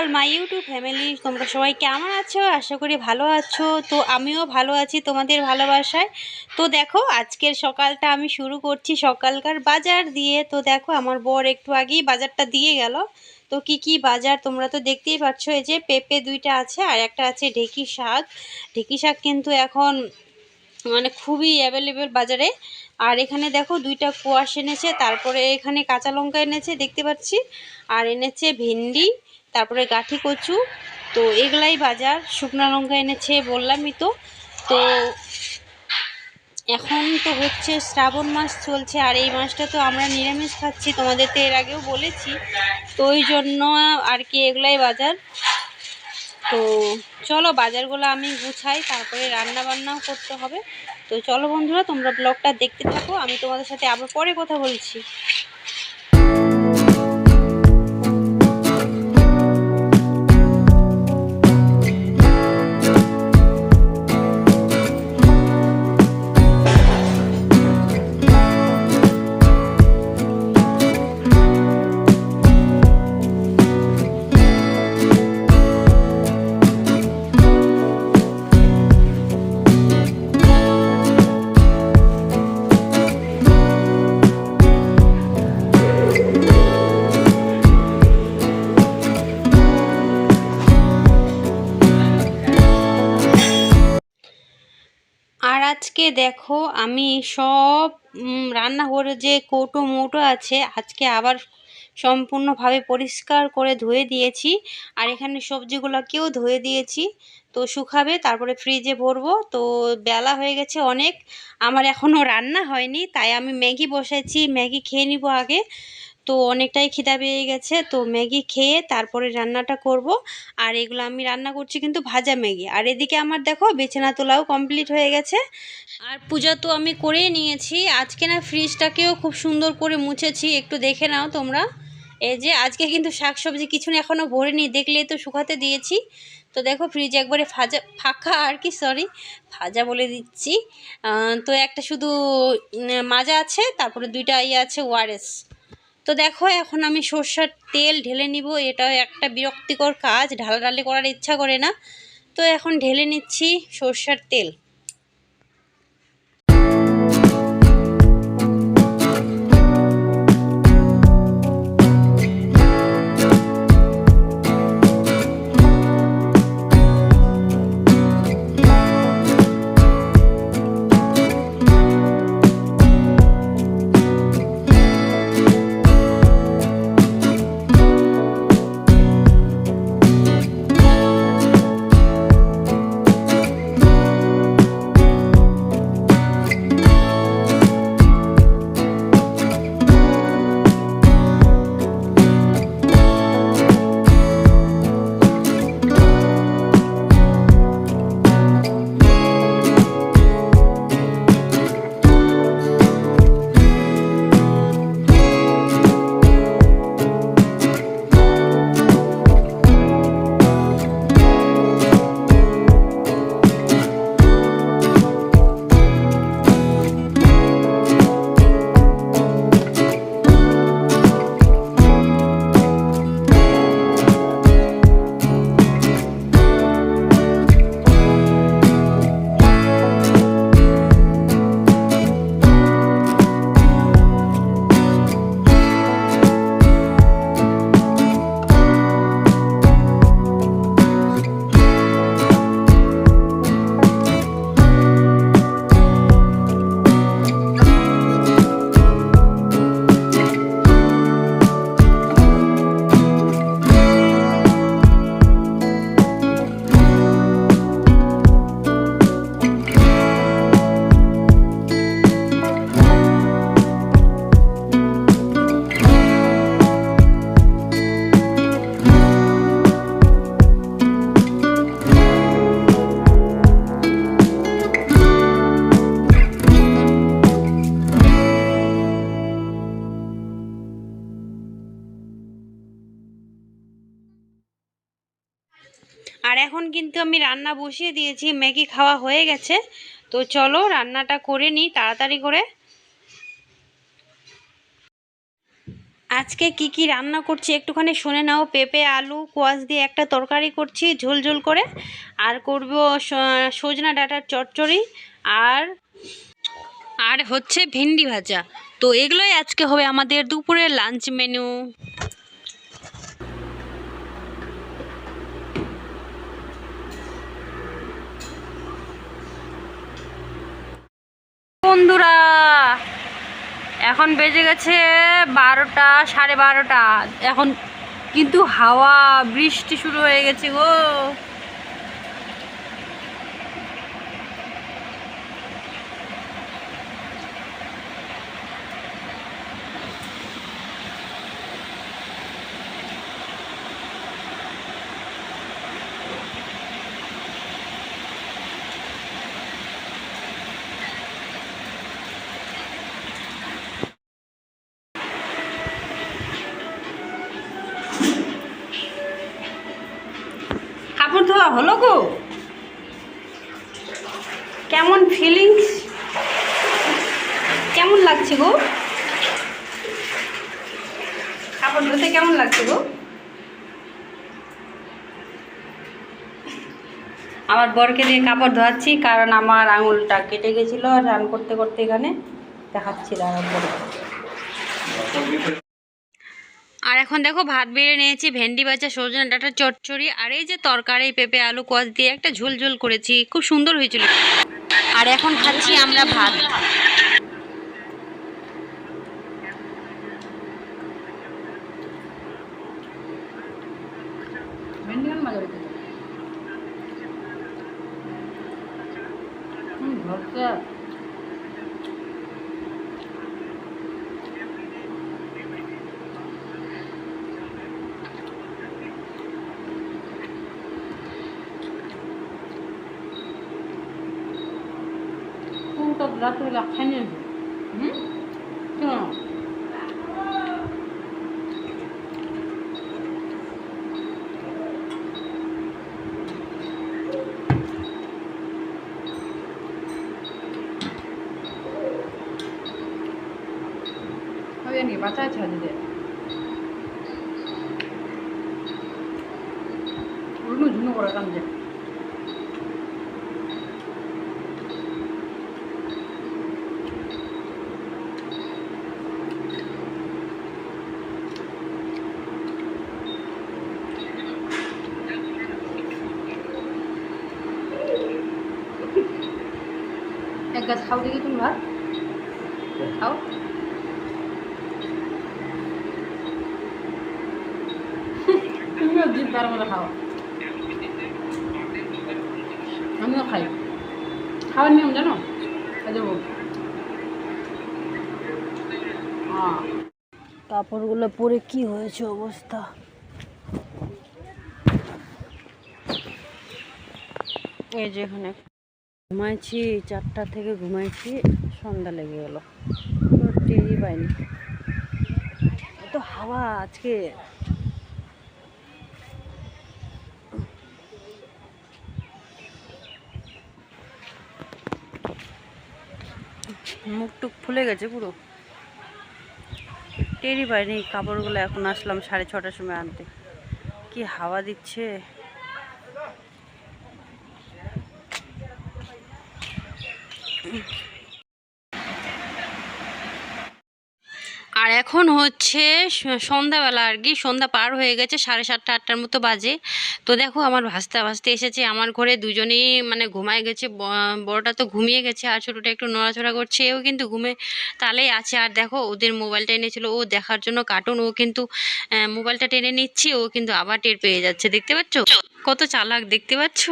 সকাল my YouTube family তোমরা সবাই কেমন আছো? আশা করি ভালো আছো। তো আমিও ভালো আছি তোমাদের ভালোবাসায়। তো দেখো, আজকের সকালটা আমি শুরু করছি সকালকার বাজার দিয়ে। তো দেখো, আমার বর একটু আগেই বাজারটা দিয়ে গেল। তো কি কি বাজার তোমরা তো দেখতেই পাচ্ছ, এই যে পেঁপে দুইটা আছে আর একটা আছে ঢেঁকি শাক। ঢেঁকি শাক কিন্তু এখন মানে খুবই অ্যাভেলেবেল বাজারে। আর এখানে দেখো, দুইটা কোয়াশ এনেছে, তারপরে এখানে কাঁচা লঙ্কা এনেছে, দেখতে পাচ্ছি। আর এনেছে ভেন্ডি। তারপরে গাঠি কচু, তো এগুলাই বাজার। শুকনো লঙ্কা এনেছে বললামই তো। তো এখন তো হচ্ছে শ্রাবণ মাস চলছে, আর এই মাসটা তো আমরা নিরামিষ খাচ্ছি তোমাদের তো এর আগেও বলেছি। তো ওই জন্য আর কি এগুলাই বাজার। তো চলো বাজারগুলো আমি গুছাই, তারপরে রান্না বান্নাও করতে হবে। তো চলো বন্ধুরা, তোমরা ব্লগটা দেখতে থাকো, আমি তোমাদের সাথে আবার পরে কথা বলছি। আর আজকে দেখো আমি সব রান্নাঘরে যে কৌটো মৌটো আছে, আজকে আবার সম্পূর্ণভাবে পরিষ্কার করে ধুয়ে দিয়েছি। আর এখানে সবজিগুলোকেও ধুয়ে দিয়েছি। তো শুকাবে, তারপরে ফ্রিজে ভরবো। তো বেলা হয়ে গেছে অনেক। আমার এখনও রান্না হয়নি, তাই আমি ম্যাগি বসাইছি ম্যাগি খেয়ে নিব আগে। তো অনেকটাই খিদা পেয়ে গেছে। তো ম্যাগি খেয়ে তারপরে রান্নাটা করব। আর এগুলো আমি রান্না করছি কিন্তু ভাজা ম্যাগি। আর এদিকে আমার দেখো বিছানা তোলাও কমপ্লিট হয়ে গেছে। আর পূজা তো আমি করেই নিয়েছি। আজকে না ফ্রিজটাকেও খুব সুন্দর করে মুছেছি। একটু দেখে নাও তোমরা। এই যে আজকে কিন্তু শাকসবজি কিছু না এখনও ভরিনি, দেখলেই তো শুকাতে দিয়েছি। তো দেখো ফ্রিজ একবারে ফাজা, ফাঁকা আর কি সরি ফাজা বলে দিচ্ছি। তো একটা শুধু মাজা আছে, তারপরে দুইটা ইয়ে আছে, ওয়ারেস। তো দেখো, এখন আমি সর্ষার তেল ঢেলে নিব। এটাও একটা বিরক্তিকর কাজ, ঢালাঢালি করার ইচ্ছা করে না। তো এখন ঢেলে নিচ্ছি সর্ষার তেল। আর এখন কিন্তু আমি রান্না বসিয়ে দিয়েছি, ম্যাগি খাওয়া হয়ে গেছে। তো চলো রান্নাটা করে নিই তাড়াতাড়ি করে। আজকে কি কি রান্না করছি একটুখানি শুনে নাও। পেঁপে, আলু, কোয়াশ দিয়ে একটা তরকারি করছি, ঝোল ঝোল করে। আর করব সজনা ডাঁটার চচ্চড়ি। আর আর হচ্ছে ভেন্ডি ভাজা। তো এগুলোই আজকে হবে আমাদের দুপুরের লাঞ্চ মেনু। বন্ধুরা। এখন বেজে গেছে বারোটা, সাড়ে বারোটা। এখন কিন্তু হাওয়া, বৃষ্টি শুরু হয়ে গেছে গো কাপড় ধোয়া হলো গো? কেমন ফিলিংস কেমন লাগছে গো? কাপড় ধুতে কেমন লাগছে গো? আমার বরকে দিয়ে কাপড় ধোয়াচ্ছি কারণ আমার আঙুলটা কেটে গেছিল রান করতে করতে এখানে দেখাচ্ছি দাঁড়ার আর এখন দেখো ভাত বেড়ে নিয়েছি, ভেন্ডি ভাজা সজনে ডাটা, চচ্চড়ি, আর এই যে তরকারি, পেঁপে, আলু, কোয়াশ দিয়ে একটা ঝোল ঝোল করেছি, খুব সুন্দর হয়েছিল। আর এখন খাচ্ছি আমরা ভাত। রাত্রিবেলা খাই 맞아야 되는데. 얼른 주는 거라 가는데. এক গাছ খাও দেখি তুমি ভাত? খাও। তুমিও জিভ তার মধ্যে খাও। আমিও খাই। খাওয়ার নিয়ম জানো? দেবো কাপড়গুলো পরে কি হয়েছে অবস্থা? এই যে এখানে ঘুমাইছি, চারটা থেকে ঘুমাইছি, সন্ধ্যা লেগে গেল। টেরই পাইনি। এত হাওয়া আজকে। মুখ টুক ফুলে গেছে পুরো। টেরই পাইনি, কাপড়গুলো এখন আসলাম সাড়ে ছটার সময় আনতে। কি হাওয়া দিচ্ছে আর এখন হচ্ছে সন্ধ্যাবেলা আর কি, সন্ধ্যা পার হয়ে গেছে, সাড়ে সাতটা, আটটার মতো বাজে। তো দেখো আমার ভাসতে ভাসতে এসেছে, আমার ঘরে দুজনেই মানে ঘুমায় গেছে বড়টা তো ঘুমিয়ে গেছে আর ছোটোটা একটু নড়াচড়া করছে, এও কিন্তু ঘুমে তালেই আছে। আর দেখো ওদের মোবাইলটা এনেছিল, ও দেখার জন্য কার্টুন, ও কিন্তু মোবাইলটা টেনে নিচ্ছি, ও কিন্তু আবার টের পেয়ে যাচ্ছে, দেখতে পাচ্ছ? কত চালাক, দেখতে পাচ্ছ?